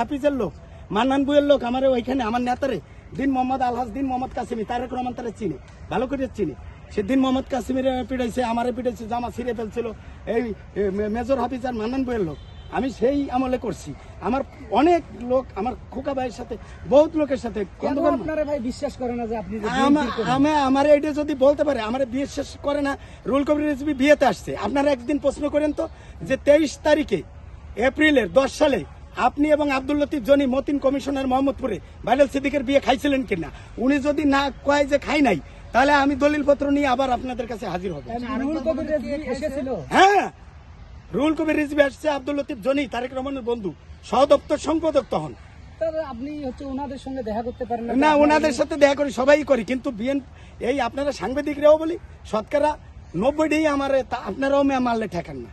হাফিজের লোক মান্নান বুয়ের লোক আমার ওইখানে আমার নেতারে দিন মোহাম্মদ আলহাজ দিন মোহাম্মদ কাসিমি তারেক রহমান তারা চিনি ভালো করে চিনি। সে দিন মোহাম্মদ কাসিমের পিটাইছে আমারে পিটাইছে জামা ছিঁড়ে ফেলছিল। এই মেজর হাফিজ আর মান্নান বইয়ের লোক আমি সেই আমলে করছি। আমার অনেক লোক আমার খোকা ভাইয়ের সাথে বহুত লোকের সাথে আপনারা ভাই বিশ্বাস করে না যে আপনি আমা- আমার এটা যদি বলতে পারে আমার বিশ্বাস করে না রুল কবির রেসিপি বিয়েতে আসছে। আপনারা একদিন প্রশ্ন করেন তো যে তেইশ তারিখে এপ্রিলের দশ সালে আপনি এবং আব্দুল লতিফ জনি মতিন কমিশনার মোহাম্মদপুরে বাইডাল সিদ্দিকের বিয়ে খাইছিলেন কিনা? উনি যদি না কয় যে খাই নাই তাহলে আমি দলিলপত্র নিয়ে আবার আপনাদের কাছে হাজির হব। রুহুল কবির রেজভী এসেছিল? হ্যাঁ। রুল কবির রিজভি আসছে আব্দুল লতিফ জনি তারেক রহমানের বন্ধু। সহদপ্তর সম্পাদক তখন। আপনি হচ্ছে ওনাদের সঙ্গে দেখা করতে পারেন না আপনার- ওনাদের সাথে দেখা করি সবাই করি কিন্তু বিএন এই আপনারা সাংবাদিকরাও বলি শতকরা নব্বইটাই আমার আপনারাও মে মারলে ঠেকান না।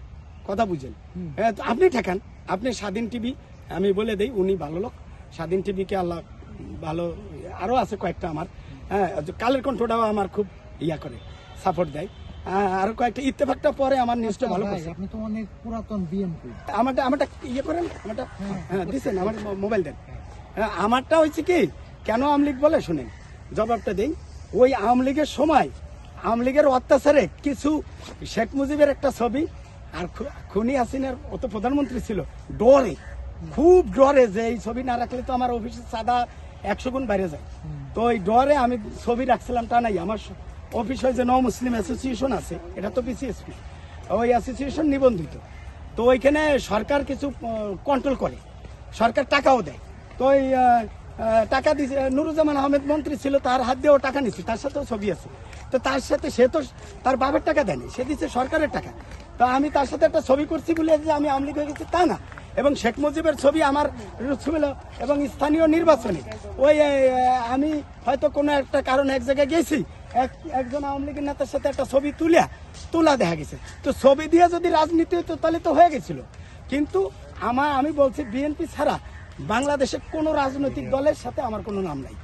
কথা বুঝেন। হ্যাঁ, আপনি ঠেকান। আপনি স্বাধীন টিভি আমি বলে দেই উনি ভালো লোক। স্বাধীন টিভিকে আল্লাহ ভালো আরও আছে কয়েকটা আমার। হ্যাঁ কালের কণ্ঠটাও আমার খুব ইয়া করে সাপোর্ট দেয়। হ্যাঁ, আরও কয়েকটা ইত্তেফাকটা পরে আমার নিউজটা ভালো করছে। আপনি তো অনেক পুরাতন বিএনপি আমারটা আমারটা ইয়ে করেন আমারটা হ্যাঁ দিচ্ছেন আমার মোবাইল দেন। হ্যাঁ। আমারটা হয়েছে কি কেন আওয়ামী লীগ বলে? শুনেন জবাবটা দেই। ওই আওয়ামী লীগের সময় আওয়ামী লীগের অত্যাচারে কিছু শেখ মুজিবের একটা ছবি আর খুনি হাসিনার অত প্রধানমন্ত্রী ছিল ডরে। খুব ডরে যে এই ছবি না রাখলে তো আমার অফিসের সাদা একশো গুণ বাইরে যায়। তো ওই ডরে আমি ছবি রাখছিলাম তা নাই, আমার অফিস হয় যে নও মুসলিম অ্যাসোসিয়েশন আছে, এটা তো বিসিএসপি ওই অ্যাসোসিয়েশন নিবন্ধিত। তো ওইখানে সরকার কিছু কন্ট্রোল করে, সরকার টাকাও দেয়। তো ওই টাকা দিছে, নুরুজ্জামান আহমেদ মন্ত্রী ছিল, তার হাত দিয়েও টাকা নিচ্ছে তার সাথেও ছবি আছে। তো তার সাথে সে তো তার বাবার টাকা দেয়নি, সে দিচ্ছে সরকারের টাকা। তো আমি তার সাথে একটা ছবি করছি বলে যে আমি আমলি হয়ে গেছি, তা না। এবং শেখ মুজিবের ছবি আমার ছিল এবং স্থানীয় নির্বাচনে। ওই আমি হয়তো কোনো একটা কারণে এক জায়গায় গেছি, এক, একজন আওয়ামী লীগের নেতার সাথে একটা ছবি তুলিয়া, তোলা দেখা গেছে। তো ছবি দিয়ে যদি রাজনীতি হতো তাহলে তো হয়ে গেছিল। কিন্তু আমার, আমি বলছি বিএনপি ছাড়া বাংলাদেশে কোনো রাজনৈতিক দলের সাথে আমার কোনো নাম নাই।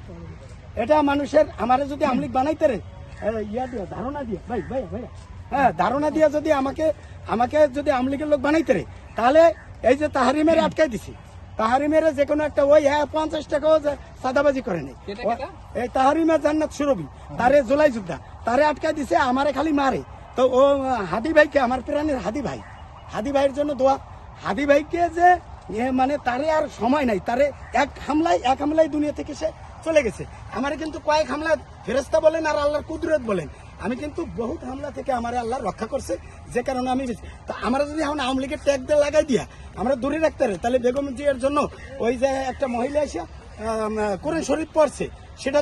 এটা মানুষের, আমারে যদি আমলিক বানাইতে রে ইয়া দিয়ে, ধারণা দিয়ে, ভাই ভাই ভাই। হ্যাঁ ধারণা দিয়ে যদি আমাকে আমাকে যদি আমলিগের লোক বানাইতে রে, তাহলে এই যে তাহারি মেরে আটকাই দিছি। তাহারি মেরে যে কোনো একটা ওই হ্যাঁ পঞ্চাশ টাকাও যে সাদাবাজি করে নেই। এই তাহারিমা জান্নাত সুরভি। তারে জুলাই যোদ্ধা। তারে আটকাই দিছে আমারে খালি মারে। তো ও হাদি ভাইকে আমার প্রাণের হাদি ভাই। হাদি ভাইয়ের জন্য দোয়া। হাদি ভাইকে যে মানে তারে আর সময় নাই। তারে এক হামলায় এক হামলায় দুনিয়া থেকে সে চলে গেছে। আমারে কিন্তু কয়েক হামলা ফেরেস্তা বলেন আর আল্লাহর কুদরত বলেন। আমি কিন্তু বহুত হামলা থেকে আমার আল্লাহ রক্ষা করছে, যে কারণে আমি আমরা যদি এখন আওয়ামী লীগের ট্যাগ দিয়ে লাগাই দিয়া, আমরা দূরে রাখতে পারি, তাহলে বেগম জিয়ার জন্য ওই যে একটা মহিলা এসে কোরআন শরীফ পড়ছে, সেটা